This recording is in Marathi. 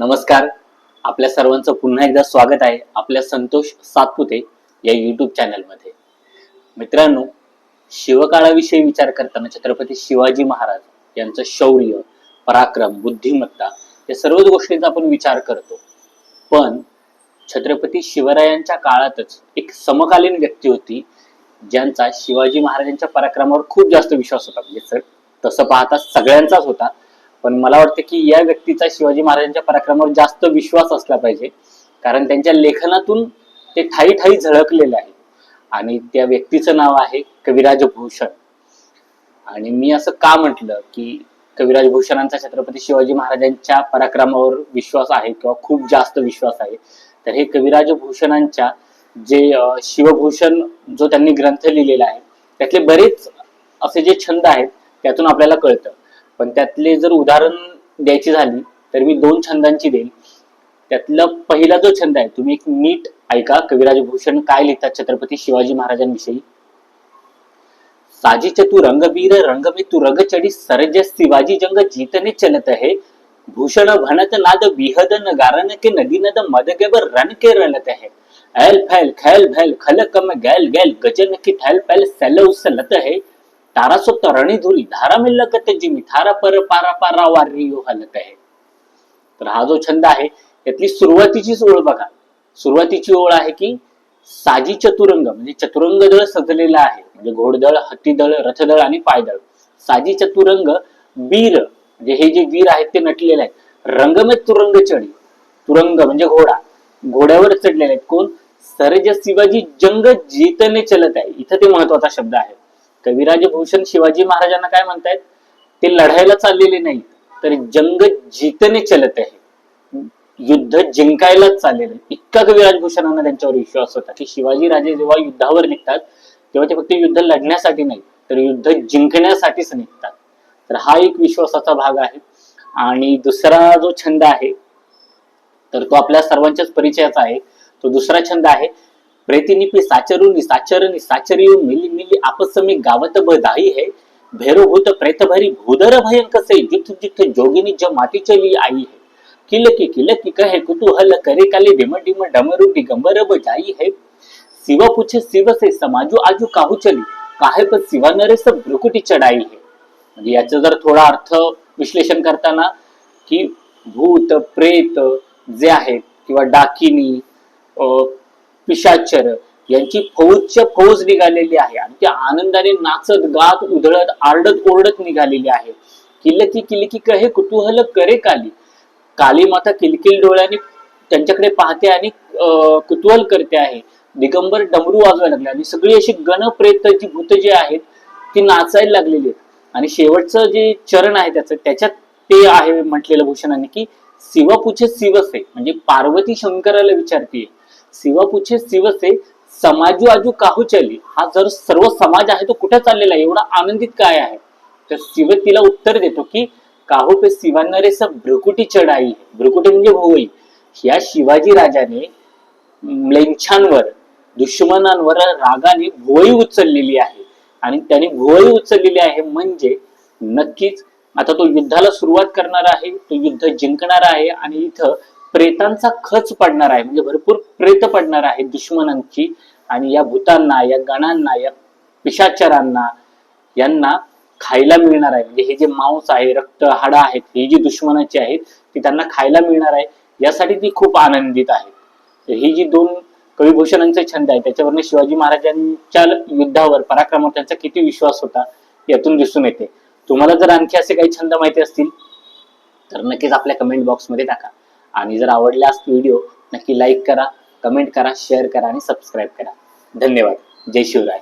नमस्कार. आपल्या सर्वांचं पुन्हा एकदा स्वागत आहे आपल्या संतोष सातपुते या युट्यूब चॅनलमध्ये मित्रांनो शिवकाळाविषयी विचार करताना छत्रपती शिवाजी महाराज यांचं शौर्य पराक्रम बुद्धिमत्ता या सर्वच गोष्टींचा आपण विचार करतो. पण छत्रपती शिवरायांच्या काळातच एक समकालीन व्यक्ती होती ज्यांचा शिवाजी महाराजांच्या पराक्रमावर खूप जास्त विश्वास होता. म्हणजे सर तसं पाहता सगळ्यांचाच होता. पण मला वाटतं की या व्यक्तीचा शिवाजी महाराजांच्या पराक्रमावर जास्त विश्वास असला पाहिजे. कारण त्यांच्या लेखनातून ते ठाई ठाई झळकलेलं आहे. आणि त्या व्यक्तीचं नाव आहे कविराज भूषण. आणि मी असं का म्हटलं की कविराज भूषणांचा छत्रपती शिवाजी महाराजांच्या पराक्रमावर विश्वास आहे किंवा खूप जास्त विश्वास आहे. तर हे कविराज भूषणांच्या जे शिवभूषण जो त्यांनी ग्रंथ लिहिलेला आहे त्यातले बरेच असे जे छंद आहेत त्यातून आपल्याला कळतं. पण त्यातले जर उदाहरण द्यायची झाली तर मी दोन छंदांची देईल त्यातला पहिला जो छंद आहे तुम्ही एक नीट ऐका कविराज भूषण काय लिहितात छत्रपती शिवाजी महाराजांविषयी. साजी चतु रंगबीर रंग में तू रग चढ़ी सरज शिवाजी जंग जीतने चलत है भूषण भनत नाद विहद नगारन के नदी नद मद गेबर रन के रलत है ऐल फैल खैल भैल खल कम गैल गैल गजन की ठैल पैल सैल उसलत है तारा सो तरणी धुरी धारा में जी जिमी थारा पर पारा पारा वारियो हलत आहे. तर हा जो छंद आहे त्यातली सुरुवातीचीच ओळ बघा. सुरुवातीची ओळ आहे की साजी चतुरंग म्हणजे चतुरंग दळ सजलेला आहे. म्हणजे घोडदळ हत्तीदळ रथदळ आणि पायदळ. साजी चतुरंग वीर म्हणजे हे जे वीर आहेत ते नटलेले आहेत. रंगमे तुरंग चढी तुरंग म्हणजे घोडा. घोड्यावर चढलेले आहेत कोण? सरज शिवाजी जंग जीतने चलत आहे. इथं ते महत्त्वाचा शब्द आहे. कविराज भूषण शिवाजी महाराजांना काय म्हणतायत? ते लढायला चाललेले नाही तर जंग जीतने चलत आहे युद्ध जिंकायलाच चाललेलं आहे. इतका कविराज भूषणांना त्यांच्यावर विश्वास होता की शिवाजी राजे जेव्हा युद्धावर निघतात तेव्हा ते फक्त युद्ध लढण्यासाठी नाही तर युद्ध जिंकण्यासाठीच निघतात. तर हा एक विश्वासाचा भाग आहे. आणि दुसरा जो छंद आहे तर तो आपल्या सर्वांच्याच परिचयाचा आहे. तो दुसरा छंद आहे प्रेतिनिपी साचरुनी साचरनी साचरियो मिली मिली आपस में गावत बधाई है। भैरवभूत भूत प्रेत भरी भूदर भयंक से जिथ जुथ जोगिनी ज माती चली आई है। किल की किल की कहे कुतूहल करे काले डिम डिम डमरू दिगंबर बजाई है। शिव पूछे शिव से समाजू आजू काहू चली? काहे पण शिवा नरे सब भ्रुकुटी चढाई है? म्हणजे याचा जर थोडा अर्थ विश्लेषण करताना की भूत प्रेत जे आहेत किंवा डाकिनी अं, पिशाचर यांची फौजच्या फौज निघालेली आहे. आणि त्या आनंदाने नाचत गात उधळत आरडत ओरडत निघालेली आहे. किल्लकी किल्लकी हे कुतूहल करे काली. काली माता किलकिल डोळ्याने त्यांच्याकडे पाहते आणि कुतूहल करते आहे. दिगंबर डमरू वाजवायला लागले. आणि सगळी अशी गणप्रेत जी भूत जी आहेत ती नाचायला लागलेली आहेत. आणि शेवटचं जे चरण आहे त्याचं त्याच्यात ते आहे म्हटलेलं भूषणाने की शिव शिवसे म्हणजे पार्वती शंकराला विचारते शिव पूछे शिवसे समाजू आजू काहू चली? हा जर सर्व समाज आहे तो कुठे चाललेला आहे? एवढा आनंदित काय आहे? तर शिव तिला उत्तर देतो की काहू पे शिवांना रे सब भ्रुकुटी चढाई भ्रुकुटी म्हणजे भोवई. या शिवाजी राजाने म्लेच्छांवर दुश्मनांवर रागाने भुवई उचललेली आहे. आणि त्याने भुवई उचललेली आहे म्हणजे नक्कीच आता तो युद्धाला सुरुवात करणार आहे तो युद्ध जिंकणार आहे आणि इथं प्रेतांचा खच पडणार आहे. म्हणजे भरपूर प्रेत पडणार आहे दुश्मनांची. आणि या भूतांना या गणांना या पिशाचरांना यांना खायला मिळणार आहे. म्हणजे हे जे मांस आहे रक्त हाडं आहेत ही जी दुश्मनाची आहेत ती त्यांना खायला मिळणार आहे. यासाठी ती खूप आनंदित आहे ही जी दोन कविभूषणांचे छंद आहे त्याच्यावरनं शिवाजी महाराजांच्या युद्धावर पराक्रमावर त्यांचा किती विश्वास होता यातून दिसून येते. तुम्हाला जर आणखी असे काही छंद माहिती असतील तर नक्कीच आपल्या कमेंट बॉक्समध्ये टाका. आणि जर आवडल्यास व्हिडिओ नक्की लाईक करा कमेंट करा शेअर करा आणि सबस्क्राईब करा. धन्यवाद. जय शिवराय.